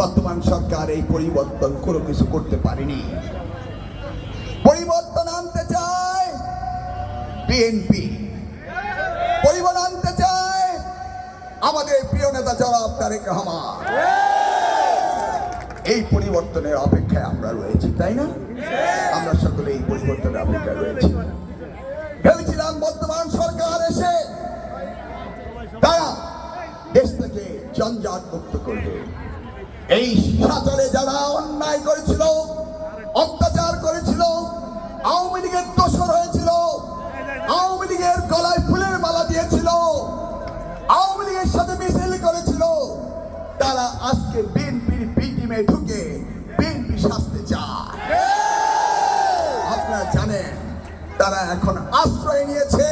বর্তমান সরকার এই পরিবর্তন কোনো কিছু করতে পারেনি। পরিবর্তন আনতে চায় বিএনপি পরিবর্তন আনতে চায় আমাদের প্রিয় নেতা জনাব তারেক রহমান। এই পরিবর্তনের অপেক্ষায় আমরা রয়েছি, তাই না? আমরা সকলে এই পরিবর্তনের অপেক্ষায় রয়েছি। ভেবেছিলাম বর্তমান সরকার এসে তারা দেশটাকে জঞ্জাট মুক্ত করবে। এই সাচরে যারা অন্যায় করেছিল, অত্যাচার করেছিল, আওয়ামী লীগের দোষর হয়েছিল, আওয়ামী লীগের গলায় ফুলের মালা দিয়েছিল, আওয়ামী লীগের সাথে মিছিল করেছিল, তারা আজকে বিএনপির বি টিমে ঢুকে বিএনপি শাস্তি চায়। আপনারা জানেন, তারা এখন আশ্রয় নিয়েছে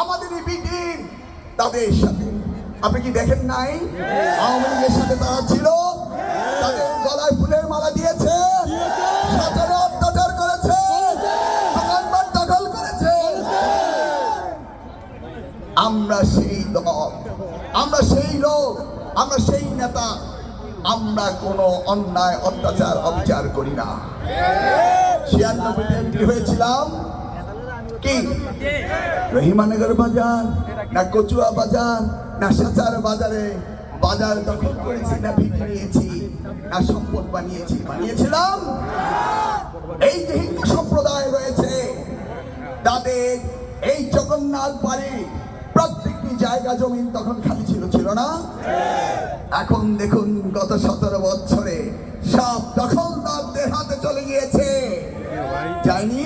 আমাদেরই বি টিম তাদের সাথে। আপনি কি দেখেন নাই? আওয়ামী লীগের সাথে তারা ছিল। আমরা সেই দল, আমরা সেই লোক, আমরা সেই নেতা, আমরা কোনো অন্যায়, অত্যাচার, অবিচার করি না। ছিয়ানব্বই এমপি হয়েছিলাম? কি? রহিমানগর বাজার, না কচুয়া বাজার, না সাচার বাজারে বাজার দখল করেছি, না ভিটে নিয়েছি, না সম্পদ বানিয়েছি, বানিয়েছিলাম? এই যে হিন্দু সম্প্রদায় রয়েছে, তাদের এই জগন্নাথ বাড়ি প্রত্যেকটি জায়গা জমিন তখন খালি ছিল ছিল না? এখন দেখুন গত সতেরো বছরে সব দখলদারদের হাতে চলে গিয়েছে। যায়নি?